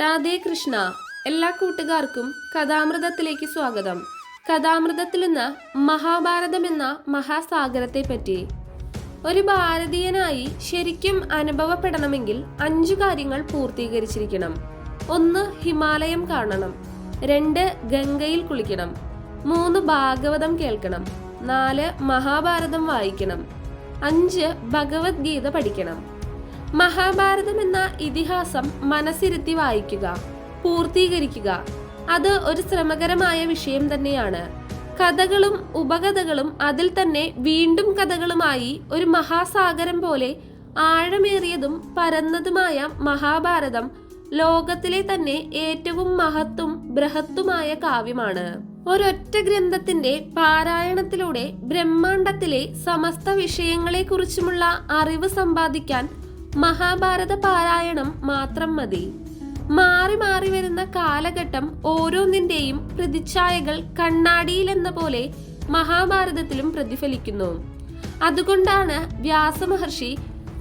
രാധേ കൃഷ്ണ എല്ലാ കൂട്ടുകാർക്കും കഥാമൃതത്തിലേക്ക് സ്വാഗതം. കഥാമൃതത്തിൽ നിന്ന് മഹാഭാരതം എന്ന മഹാസാഗരത്തെ പറ്റി ഒരു ഭാരതീയനായി ശരിക്കും അനുഭവപ്പെടണമെങ്കിൽ അഞ്ചു കാര്യങ്ങൾ പൂർത്തീകരിച്ചിരിക്കണം. ഒന്ന് ഹിമാലയം കാണണം. രണ്ട് ഗംഗയിൽ കുളിക്കണം. മൂന്ന് ഭാഗവതം കേൾക്കണം. നാല് മഹാഭാരതം വായിക്കണം. അഞ്ച് ഭഗവത്ഗീത പഠിക്കണം. മഹാഭാരതം എന്ന ഇതിഹാസം മനസ്സിരുത്തി വായിക്കുക പൂർത്തീകരിക്കുക. അത് ഒരു ശ്രമകരമായ വിഷയം തന്നെയാണ്. കഥകളും ഉപകഥകളും അതിൽ തന്നെ വീണ്ടും കഥകളുമായി ഒരു മഹാസാഗരം പോലെ ആഴമേറിയതും പരന്നതുമായ മഹാഭാരതം ലോകത്തിലെ തന്നെ ഏറ്റവും മഹത്തും ബൃഹത്തുമായ കാവ്യമാണ്. ഒരൊറ്റ ഗ്രന്ഥത്തിന്റെ പാരായണത്തിലൂടെ ബ്രഹ്മാണ്ടത്തിലെ സമസ്ത വിഷയങ്ങളെക്കുറിച്ചുമുള്ള അറിവ് സമ്പാദിക്കാൻ മഹാഭാരത പാരായണം മാത്രം മതി. മാറി മാറി വരുന്ന കാലഘട്ടം ഓരോന്നിന്റെയും പ്രതിച്ഛായകൾ കണ്ണാടിയിലെന്ന പോലെ മഹാഭാരതത്തിലും പ്രതിഫലിക്കുന്നു. അതുകൊണ്ടാണ് വ്യാസമഹർഷി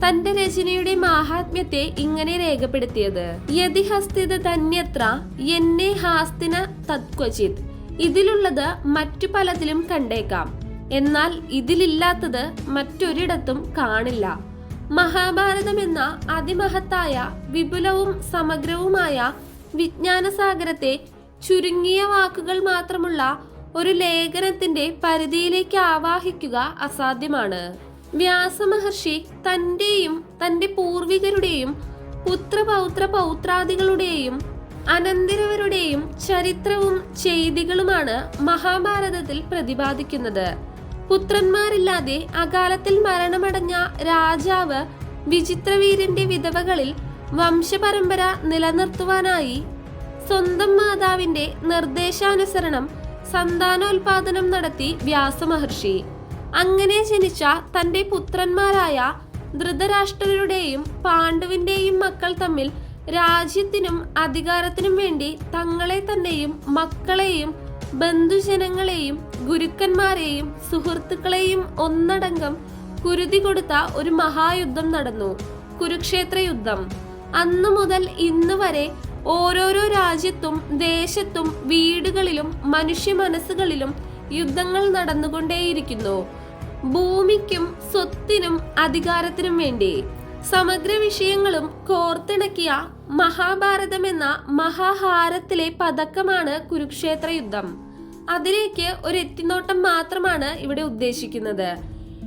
തന്റെ രചനയുടെ മാഹാത്മ്യത്തെ ഇങ്ങനെ രേഖപ്പെടുത്തിയത്. യതി ഹസ്തിത ധന്യത്ര എന്നെ ഹാസ്തിന തത്വചിത് ഇതിലുള്ളത് മറ്റു പലതിലും കണ്ടേക്കാം. എന്നാൽ ഇതിലില്ലാത്തത് മറ്റൊരിടത്തും കാണില്ല. മഹാഭാരതം എന്ന അതിമഹത്തായ വിപുലവും സമഗ്രവുമായ വിജ്ഞാനസാഗരത്തെ ചുരുങ്ങിയ വാക്കുകൾ മാത്രമുള്ള ഒരു ലേഖനത്തിന്റെ പരിധിയിലേക്ക് ആവാഹിക്കുക അസാധ്യമാണ്. വ്യാസമഹർഷി തന്റെയും തന്റെ പൂർവികരുടെയും പുത്രപൗത്ര പൗത്രാദികളുടെയും അനന്തരവരുടെയും ചരിത്രവും ചെയ്തികളുമാണ് മഹാഭാരതത്തിൽ പ്രതിപാദിക്കുന്നത്. പുത്രന്മാരില്ലാതെ അകാലത്തിൽ മരണമടഞ്ഞ രാജാവ് വിചിത്രവീരന്റെ വിധവകളിൽ വംശപരമ്പര നിലനിർത്തുവാനായി സ്വന്തം മാതാവിന്റെ നിർദ്ദേശാനുസരണം സന്താനോൽപാദനം നടത്തി വ്യാസമഹർഷി. അങ്ങനെ ജനിച്ച തന്റെ പുത്രന്മാരായ ധൃതരാഷ്ട്രരുടെയും പാണ്ഡുവിന്റെയും മക്കൾ തമ്മിൽ രാജ്യത്തിനും അധികാരത്തിനും വേണ്ടി തങ്ങളെ തന്നെയും മക്കളെയും ബന്ധുജനങ്ങളെയും ഗുരുക്കന്മാരെയും സുഹൃത്തുക്കളെയും ഒന്നടങ്കം കുരുതി കൊടുത്ത ഒരു മഹായുദ്ധം നടന്നു കുരുക്ഷേത്ര യുദ്ധം. അന്നു മുതൽ ഇന്ന് വരെ ഓരോരോ രാജ്യത്തും ദേശത്തും വീടുകളിലും മനുഷ്യ മനസ്സുകളിലും യുദ്ധങ്ങൾ നടന്നുകൊണ്ടേയിരിക്കുന്നു. ഭൂമിക്കും സ്വത്തിനും അധികാരത്തിനും വേണ്ടി. സമഗ്ര വിഷയങ്ങളും കോർത്തിണക്കിയ മഹാഭാരതം എന്ന മഹാഹാരത്തിലെ പതക്കമാണ് കുരുക്ഷേത്ര യുദ്ധം. അതിലേക്ക് ഒരു എത്തിനോട്ടം മാത്രമാണ് ഇവിടെ ഉദ്ദേശിക്കുന്നത്.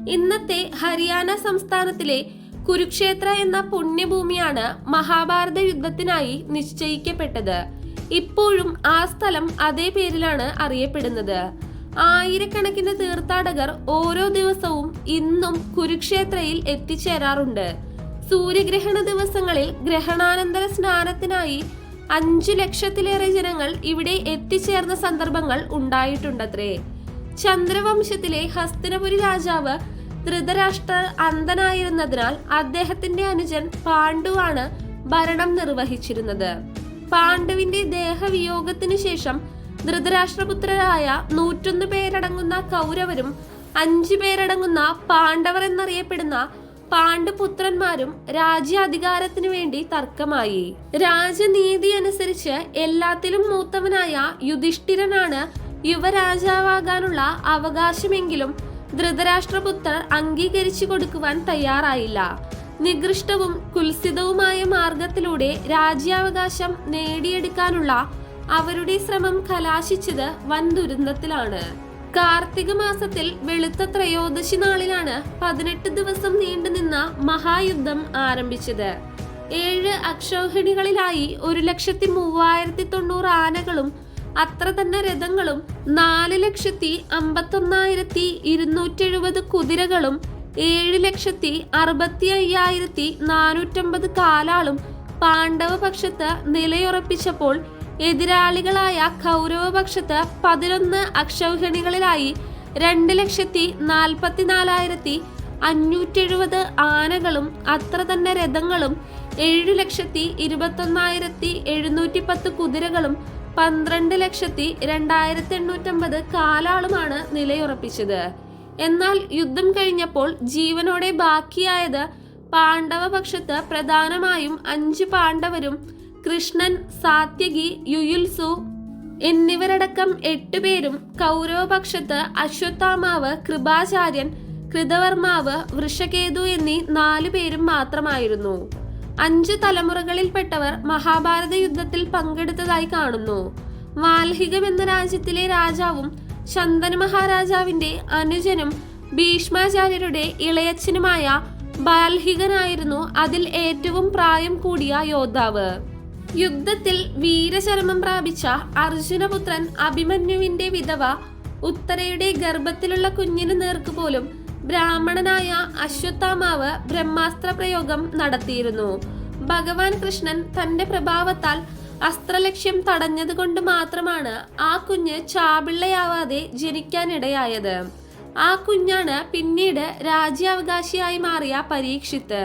ഇന്നത്തെ ഹരിയാന സംസ്ഥാനത്തിലെ കുരുക്ഷേത്ര എന്ന പുണ്യഭൂമിയാണ് മഹാഭാരത യുദ്ധത്തിനായി നിശ്ചയിക്കപ്പെട്ടത്. ഇപ്പോഴും ആ സ്ഥലം അതേ പേരിലാണ് അറിയപ്പെടുന്നത്. ആയിരക്കണക്കിന് തീർത്ഥാടകർ ഓരോ ദിവസവും ഇന്നും കുരുക്ഷേത്രയിൽ എത്തിച്ചേരാറുണ്ട്. സൂര്യഗ്രഹണ ദിവസങ്ങളിൽ ഗ്രഹണാനന്തര സ്നാനത്തിനായി അഞ്ചു ലക്ഷത്തിലേറെ ജനങ്ങൾ ഇവിടെ എത്തിച്ചേർന്ന സന്ദർഭങ്ങൾ ഉണ്ടായിട്ടുണ്ടത്രേ. ചന്ദ്രവംശത്തിലെ ഹസ്തിനപുരി രാജാവ് ധൃതരാഷ്ട്ര അന്ധനായിരുന്നതിനാൽ അദ്ദേഹത്തിന്റെ അനുജൻ പാണ്ഡുവാണ് ഭരണം നിർവഹിച്ചിരുന്നത്. പാണ്ഡുവിന്റെ ദേഹവിയോഗത്തിനു ശേഷം ധൃതരാഷ്ട്രപുത്രരായ നൂറ്റൊന്ന് പേരടങ്ങുന്ന കൗരവരും അഞ്ചു പേരടങ്ങുന്ന പാണ്ഡവർ എന്നറിയപ്പെടുന്ന പാണ്ഡുപുത്രന്മാരും രാജ്യാധികാരത്തിനു വേണ്ടി തർക്കമായി. രാജനീതി അനുസരിച്ച് എല്ലാത്തിലും മൂത്തവനായ യുധിഷ്ഠിരനാണ് യുവരാജാവാകാനുള്ള അവകാശമെങ്കിലും ധൃതരാഷ്ട്രപുത്രർ അംഗീകരിച്ചു കൊടുക്കുവാൻ തയ്യാറായില്ല. നികൃഷ്ടവും കുൽസിതവുമായ മാർഗത്തിലൂടെ രാജ്യാവകാശം നേടിയെടുക്കാനുള്ള അവരുടെ ശ്രമം കലാശിച്ചത് വൻ ദുരന്തത്തിലാണ് കാർത്തിക മാസത്തിൽ വെളുത്ത ത്രയോദശി നാളിലാണ് പതിനെട്ട് ദിവസം നീണ്ടുനിന്ന മഹായുദ്ധം ആരംഭിച്ചത്. ഏഴ് അക്ഷോഹിണികളിലായി ഒരു ലക്ഷത്തി മൂവായിരത്തി തൊണ്ണൂറ് ആനകളും അത്ര തന്നെ രഥങ്ങളും നാല് ലക്ഷത്തി അമ്പത്തൊന്നായിരത്തി ഇരുന്നൂറ്റി എഴുപത് കുതിരകളും ഏഴ് ലക്ഷത്തി അറുപത്തി അയ്യായിരത്തി നാനൂറ്റമ്പത് കാലാളും പാണ്ഡവപക്ഷത്ത് നിലയുറപ്പിച്ചപ്പോൾ എതിരാളികളായ കൗരവപക്ഷത്ത് പതിനൊന്ന് അക്ഷൗഹിണികളിലായി രണ്ട് ലക്ഷത്തി നാൽപ്പത്തിനാലായിരത്തി അഞ്ഞൂറ്റി എഴുപത് ആനകളും അത്ര തന്നെ രഥങ്ങളും ഏഴു ലക്ഷത്തി ഇരുപത്തൊന്നായിരത്തി എഴുന്നൂറ്റി പത്ത് കുതിരകളും പന്ത്രണ്ട് ലക്ഷത്തി രണ്ടായിരത്തി എണ്ണൂറ്റമ്പത് കാലാളുമാണ് നിലയുറപ്പിച്ചത്. എന്നാൽ യുദ്ധം കഴിഞ്ഞപ്പോൾ ജീവനോടെ ബാക്കിയായത് പാണ്ഡവപക്ഷത്ത് പ്രധാനമായും അഞ്ച് പാണ്ഡവരും കൃഷ്ണൻ സാത്യകി യുയുൽസു എന്നിവരടക്കം എട്ടുപേരും കൗരവപക്ഷത്ത് അശ്വത്ഥാമാവ് കൃപാചാര്യൻ കൃതവർമാവ് വൃഷകേതു എന്നീ നാലു പേരും മാത്രമായിരുന്നു. അഞ്ചു തലമുറകളിൽപ്പെട്ടവർ മഹാഭാരത യുദ്ധത്തിൽ പങ്കെടുത്തതായി കാണുന്നു. വാൽഹികം എന്ന രാജ്യത്തിലെ രാജാവും ശന്തന മഹാരാജാവിന്റെ അനുജനും ഭീഷ്മാചാര്യരുടെ ഇളയച്ഛനുമായ ബാൽഹികനായിരുന്നു അതിൽ ഏറ്റവും പ്രായം കൂടിയ യോദ്ധാവ്. യുദ്ധത്തിൽ വീരചരമം പ്രാപിച്ച അർജുനപുത്രൻ അഭിമന്യുവിന്റെ വിധവ ഉത്തരയുടെ ഗർഭത്തിലുള്ള കുഞ്ഞിന് നേർക്ക് പോലും ബ്രാഹ്മണനായ അശ്വത്ഥാമാവ് ബ്രഹ്മാസ്ത്ര പ്രയോഗം നടത്തിയിരുന്നു. ഭഗവാൻ കൃഷ്ണൻ തന്റെ പ്രഭാവത്താൽ അസ്ത്രലക്ഷ്യം തടഞ്ഞതുകൊണ്ട് മാത്രമാണ് ആ കുഞ്ഞ് ചാപിള്ളയാവാതെ ജനിക്കാനിടയായത്. ആ കുഞ്ഞാണ് പിന്നീട് രാജ്യാവകാശിയായി മാറിയ പരീക്ഷിത്ത്.